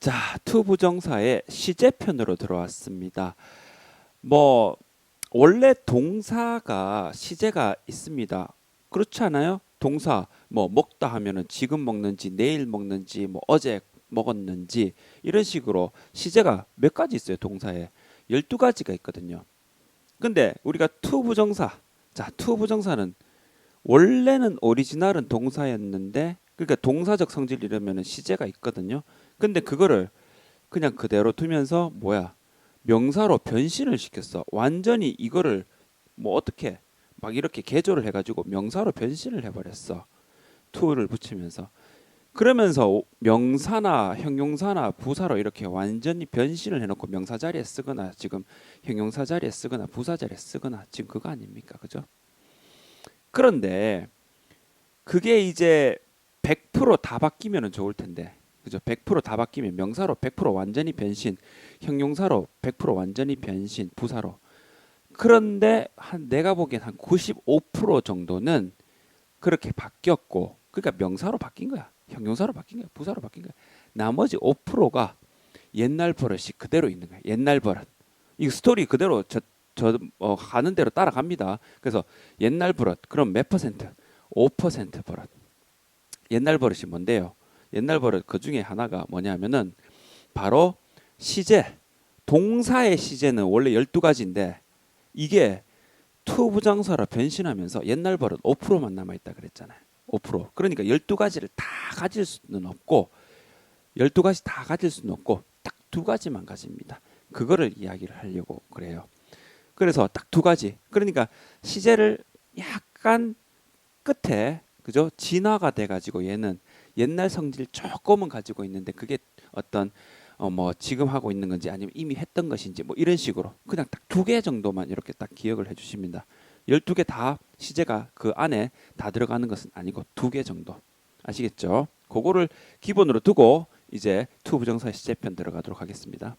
자, 투 부정사의 시제편으로 들어왔습니다. 뭐 원래 동사가 시제가 있습니다. 그렇지 않아요? 동사 뭐 먹다 하면은 지금 먹는지 내일 먹는지 뭐 어제 먹었는지 이런 식으로 시제가 몇 가지 있어요, 동사에. 12가지가 있거든요. 근데 우리가 투 부정사. 자, 투 부정사는 원래는 오리지널은 동사였는데 그러니까 동사적 성질 이러면은 시제가 있거든요. 근데 그거를 그냥 그대로 두면서 뭐야 명사로 변신을 시켰어. 완전히 이거를 뭐 어떻게 막 이렇게 개조를 해가지고 명사로 변신을 해버렸어. to를 붙이면서 그러면서 오- 명사나 형용사나 부사로 이렇게 완전히 변신을 해놓고 명사 자리에 쓰거나 지금 형용사 자리에 쓰거나 부사 자리에 쓰거나 지금 그거 아닙니까, 그죠? 그런데 그게 이제 100%다 바뀌면은 좋을 텐데. 그죠? 100%다 바뀌면 명사로 100% 완전히 변신, 형용사로 100% 완전히 변신, 부사로. 그런데 한 내가 보기엔 한 95% 정도는 그렇게 바뀌었고, 그러니까 명사로 바뀐 거야. 형용사로 바뀐 거야. 부사로 바뀐 거야. 나머지 5%가 옛날 버릇이 그대로 있는 거야. 옛날 버릇. 이 스토리 그대로 저, 저 어, 가는 대로 따라갑니다. 그래서 옛날 버릇. 그럼 몇 퍼센트? 5% 버릇. 옛날 버릇이 뭔데요? 옛날 버릇 그 중에 하나가 뭐냐면은 바로 시제. 동사의 시제는 원래 12가지인데 이게 투 부정사로 변신하면서 옛날 버릇 5%만 남아 있다 그랬잖아요. 5%. 그러니까 12가지를 다 가질 수는 없고 12가지 다 가질 수는 없고 딱 두 가지만 가집니다. 그거를 이야기를 하려고 그래요. 그래서 딱 두 가지. 그러니까 시제를 약간 끝에 그죠? 진화가 돼 가지고 얘는 옛날 성질 조금은 가지고 있는데 그게 어떤 어 뭐 지금 하고 있는 건지 아니면 이미 했던 것인지 뭐 이런 식으로 그냥 딱 두 개 정도만 이렇게 딱 기억을 해 주십니다. 12개 다 시제가 그 안에 다 들어가는 것은 아니고 두 개 정도. 아시겠죠? 그거를 기본으로 두고 이제 투 부정사 시제편 들어가도록 하겠습니다.